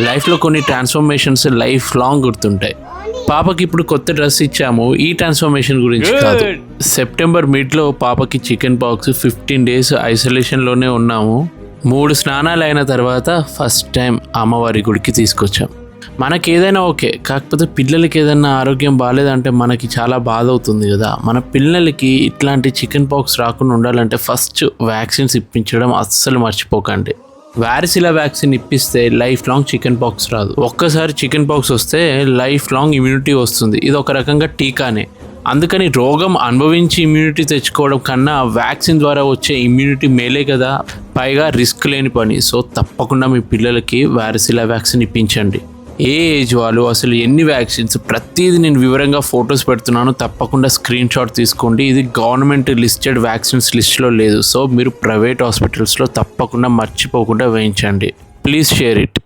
లైఫ్లో కొన్ని transformations life long గుర్తుంటాయి. పాపకి ఇప్పుడు కొత్త డ్రెస్ ఇచ్చాము ఈ ట్రాన్స్ఫర్మేషన్ గురించి కాదు. సెప్టెంబర్ మిడ్లో పాపకి చికెన్ పాక్స్ ఫిఫ్టీన్ డేస్ ఐసోలేషన్లోనే ఉన్నాము. మూడు స్నానాలు అయిన తర్వాత ఫస్ట్ టైం అమ్మవారి గుడికి తీసుకొచ్చాం. మనకి ఏదైనా ఓకే కాకపోతే పిల్లలకి ఏదైనా ఆరోగ్యం బాగాలేదంటే మనకి చాలా బాధ అవుతుంది కదా. మన పిల్లలకి ఇట్లాంటి చికెన్ పాక్స్ రాకుండా ఉండాలంటే ఫస్ట్ వ్యాక్సిన్స్ ఇప్పించడం అస్సలు మర్చిపోకండి. వ్యారిసిలా వ్యాక్సిన్ ఇప్పిస్తే లైఫ్ లాంగ్ చికెన్ పాక్స్ రాదు. ఒక్కసారి చికెన్ పాక్స్ వస్తే లైఫ్ లాంగ్ ఇమ్యూనిటీ వస్తుంది. ఇది ఒక రకంగా టీకానే. అందుకని రోగం అనుభవించి ఇమ్యూనిటీ తెచ్చుకోవడం కన్నా వ్యాక్సిన్ ద్వారా వచ్చే ఇమ్యూనిటీ మేలే కదా. పైగా రిస్క్ లేని పని. సో తప్పకుండా మీ పిల్లలకి వారిసిలా వ్యాక్సిన్ ఇప్పించండి. ఏ ఏజ్ వాళ్ళు అసలు ఎన్ని వ్యాక్సిన్స్ ప్రతిదీ నేను వివరంగా ఫొటోస్ పెడుతున్నాను. తప్పకుండా స్క్రీన్ షాట్ తీసుకోండి. ఇది గవర్నమెంట్ లిస్టెడ్ వ్యాక్సిన్స్ లిస్ట్లో లేదు. సో మీరు ప్రైవేట్ హాస్పిటల్స్లో తప్పకుండా మర్చిపోకుండా వేయించండి. Please share it